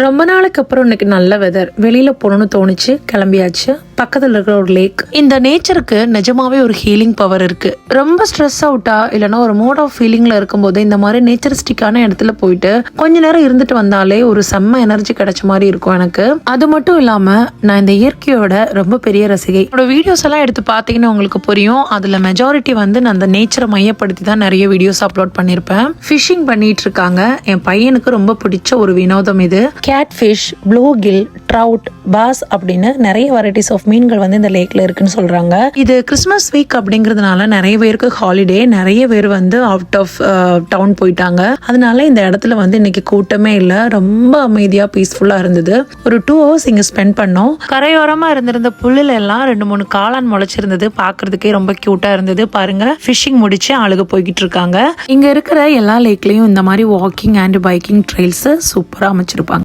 ரொம்ப நாளுக்கு அப்புறம் இன்னைக்கு நல்ல வெதர் வெளியில போகணும்னு தோணுச்சு கிளம்பியாச்சு. பக்கத்துல இருக்கிற ஒரு லேக் இந்த நேச்சருக்கு நிஜமாவே ஒரு ஹீலிங் பவர் இருக்கு. ரொம்ப ஸ்ட்ரெஸ் அவுட்டா இல்லைன்னா ஒரு மோட் ஆஃப் ஃபீலிங்ல இருக்கும்போது இந்த மாதிரி நேச்சரிஸ்டிக்கான இடத்துல போயிட்டு கொஞ்ச நேரம் இருந்துட்டு வந்தாலே ஒரு செம்ம எனர்ஜி கிடைச்ச மாதிரி இருக்கும் எனக்கு. அது மட்டும் இல்லாம நான் இந்த இயற்கையோட ரொம்ப பெரிய ரசிகை. என்னோட வீடியோஸ் எல்லாம் எடுத்து பார்த்தீங்கன்னா உங்களுக்கு புரியும். அதுல மெஜாரிட்டி வந்து நான் அந்த நேச்சரை மையப்படுத்தி தான் நிறைய வீடியோஸ் அப்லோட் பண்ணியிருப்பேன். ஃபிஷிங் பண்ணிட்டு இருக்காங்க. என் பையனுக்கு ரொம்ப பிடிச்ச ஒரு வினோதம் இது. Catfish bluegill trout bass அப்படின்னு நிறைய வெரைட்டிஸ் ஆஃப் மீன்கள் வந்து இந்த லேக்ல இருக்குன்னு சொல்றாங்க. இது கிறிஸ்மஸ் வீக் அப்படிங்கிறதுனால நிறைய பேருக்கு ஹாலிடே நிறைய பேர் வந்து அவுட் ஆஃப் டவுன் போயிட்டாங்க. அதனால இந்த இடத்துல வந்து இன்னைக்கு கூட்டமே இல்லை. ரொம்ப அமைதியா பீஸ்ஃபுல்லா இருந்தது. ஒரு டூ ஹவர்ஸ் இங்க ஸ்பெண்ட் பண்ணோம். கரையோரமா இருந்திருந்த புல்லுல எல்லாம் ரெண்டு மூணு காளான் முளைச்சிருந்தது. பார்க்கறதுக்கே ரொம்ப கியூட்டா இருந்தது. பாருங்க ஃபிஷிங் முடிச்சு ஆளுக போய்கிட்டு இருக்காங்க. இங்க இருக்கிற எல்லா லேக்லயும் இந்த மாதிரி வாக்கிங் அண்ட் பைக்கிங் ட்ரெயில்ஸ் சூப்பரா அமைச்சிருப்பாங்க.